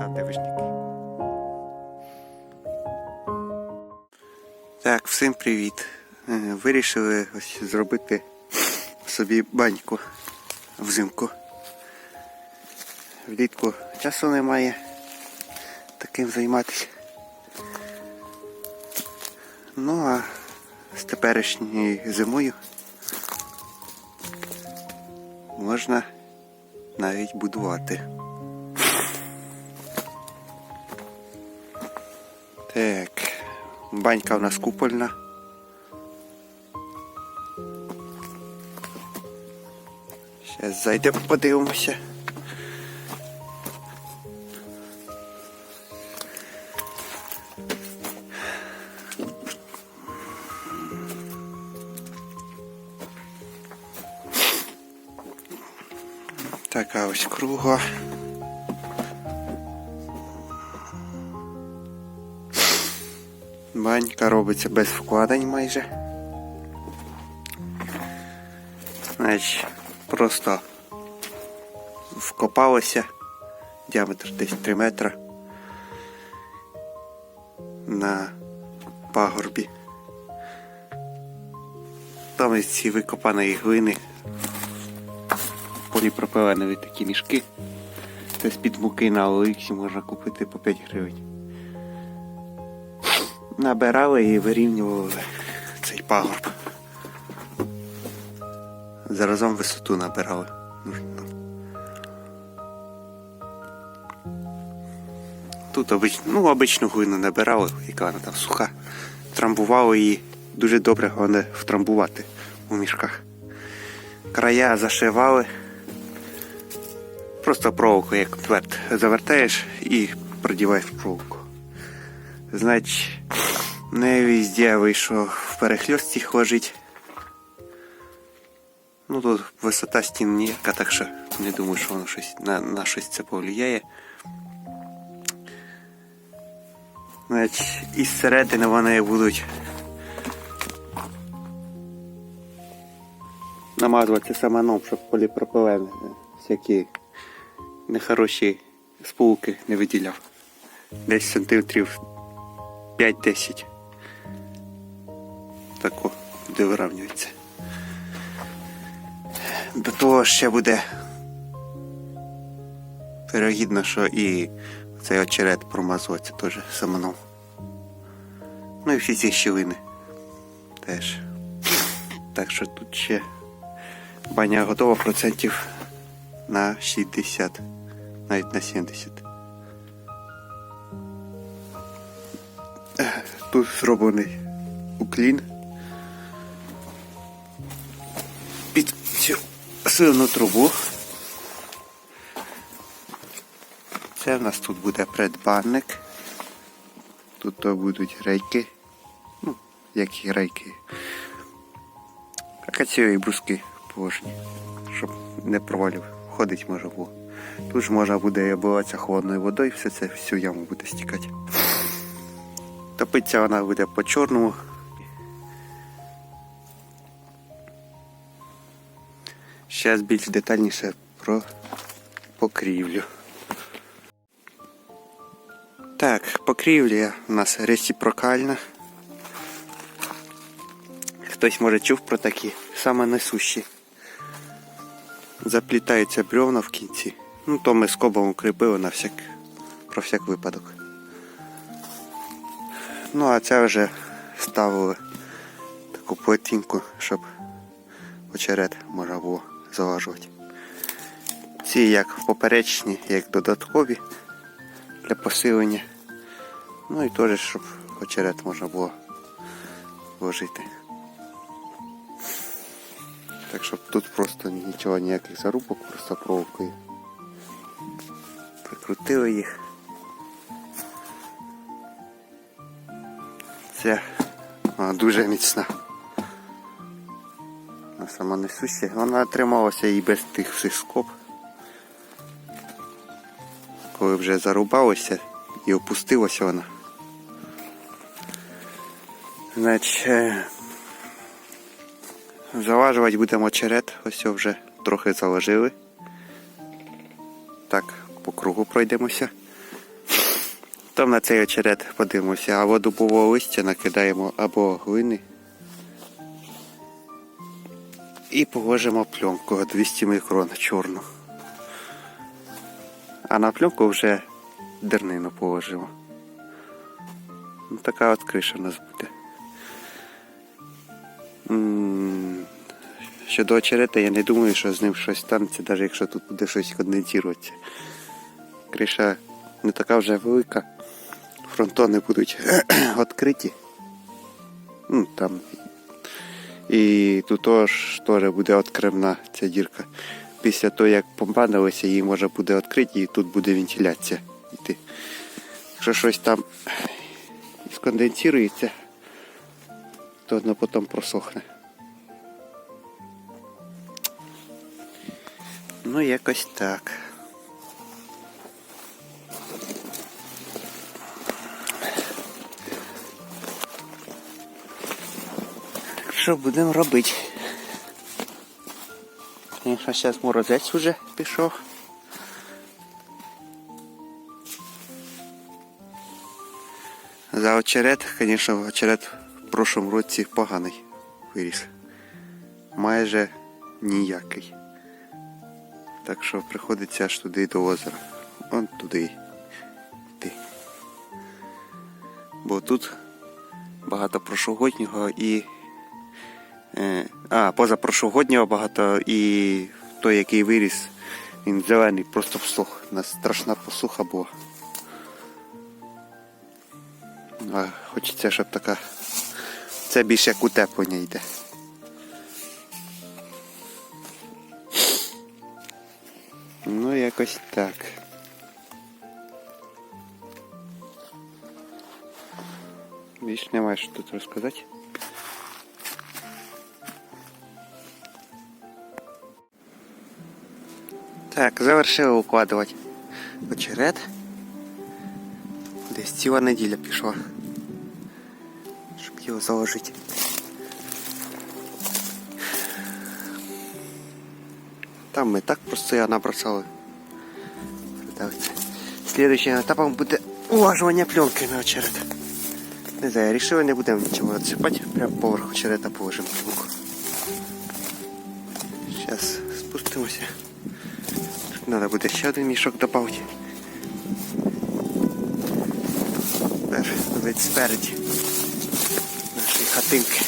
Там. Так, всім привіт. Е, Вирішили ось зробити собі баньку взимку. Влітку часу немає таким займатися. Ну а з теперішньою зимою можна навіть будувати. Так, банька у нас купольна. Зараз зайдемо, подивимося. Така ось кругла. Банька робиться без вкладень майже. Значить, просто вкопалося діаметр десь 3 метра на пагорбі. Там із ці викопаної глини поліпропиленові такі мішки. Це з-під муки на Олексі можна купити по 5 гривень. Набирали і вирівнювали цей пагорб. Заразом висоту набирали. Тут обич... ну, обичну глину набирали, яка вона там суха. Трамбували її дуже добре головне втрамбувати у мішках. Края зашивали. Просто проволоку, як тверд, завертаєш і продіваєш проволоку. Значить, не везде вийшов в перехльості ложить. Ну тут висота стін ніяка, так що не думаю, що воно щось на, на щось це повлияє. Значить, із середини вони будуть намазуватися саманом, щоб поліпропилен всякі нехороші сполуки не виділяв. Десь сантиметрів 5-10. Тако, де виравнюється. До того ще буде вирогідно, що і цей очерет промазується теж самоном. Ну і всі ці щілини теж. Так що тут ще баня готова процентів на 60, навіть на 70. Тут зроблений уклін під цю сильну трубу. Це в нас тут буде предбанник. Тут то будуть рейки. Ну, які рейки. Акаційові бруски положені, щоб не провалив. Ходить може було. Тут ж можна буде обливатися холодною водою, все це всю яму буде стікати. Топиться вона буде по чорному. Зараз більш детальніше про покрівлю. Так, покрівля у нас рeciprокальна. Хтось може чув про такі, саме несущі. Заплітаються бревна в кінці. Ну, то ми скобом укріпили на всяк, про всяк випадок. Ну, а це вже ставили таку плетінку, щоб очерет можна було залажувати. Ці як поперечні, як додаткові для посилення. Ну і теж, щоб очерет можна було вложити. Так щоб тут просто нічого, ніяких зарубок, просто проволокою. Прикрутили їх. Це дуже міцна. Сама несуща. Вона трималася і без тих всіх скоб. Коли вже зарубалося і опустилася вона. Значить, е, Заважувати будемо очерет. Ось його вже трохи заложили. Так, по кругу пройдемося. Там на цей очерет подивимося, або дубового листя накидаємо, або глини. І положимо пленку 200 мікрон чорну. А на пленку вже дернину положимо. Ну, така от криша у нас буде. Щодо очерета, я не думаю, що з ним щось станеться, навіть якщо тут буде щось конденсуватися. Криша не така вже велика. Фронтони будуть відкриті. Ну, там. І тут теж, буде відкривна ця дірка. Після того, як помпанилося, її може буде відкриті і тут буде вентиляція йти. Якщо щось там сконденсується, то воно потім просохне. Ну, якось так. Що будемо робити? Звісно, зараз морозець уже пішов. За очерет, звісно, очерет в прошлому році поганий виріс. Майже ніякий. Так що приходиться аж туди до озера. Вон туди йти. Бо тут багато прошлогоднього і. Е, а, позапрошлогоднього багато і той, який виріс, він зелений, просто всох. У нас страшна посуха була. А хочеться, щоб така. Це більше як утеплення йде. Ну, якось так. Більш немає що тут розказати. Так, завершили укладувати очерет. Десь ціла неділя пішла. Щоб його заложити. Там ми так постійно набросали. Продавці. Слідуючим етапом буде улажування пленки на очерет. Не знаю, рішили, не будемо нічого відсипати. Прямо поверх очерета положимо пленку. Зараз спустимося. Треба буде ще один мішок додати. Тепер вид спереді нашої хатинки.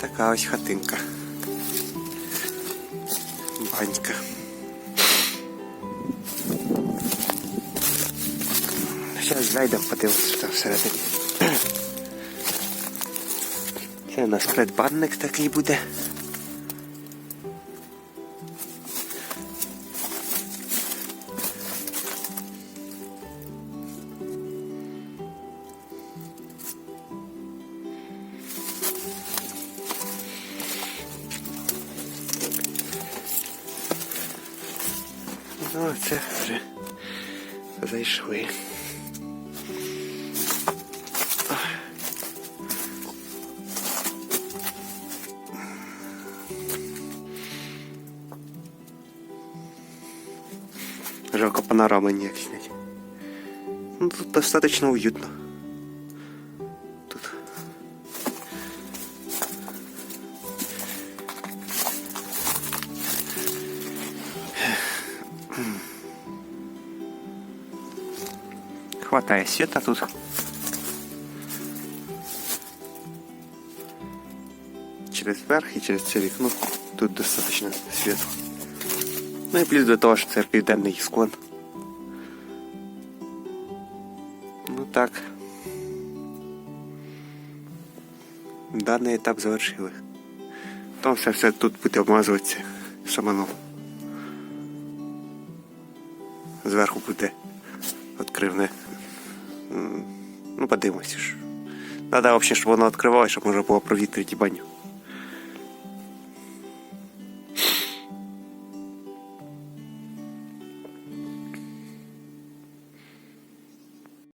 Така ось хатинка. Банька. Зараз зайдемо, подивимося, там всередині. Це у нас предбанник такий буде. Це вже зайшли. Жалко панорамы не снять. Ну, тут достаточно уютно. Хватает света тут. Через верх и через це вікно тут достаточно світла. Ну і плюс до того, що це південний склон. Ну так. Даний етап завершили. Там все, все тут буде обмазуватися шаманом. Зверху буде відкривне. Ну, подивимося. ж. Надо взагалі, щоб воно відкривалося, щоб можна було провітрити баню.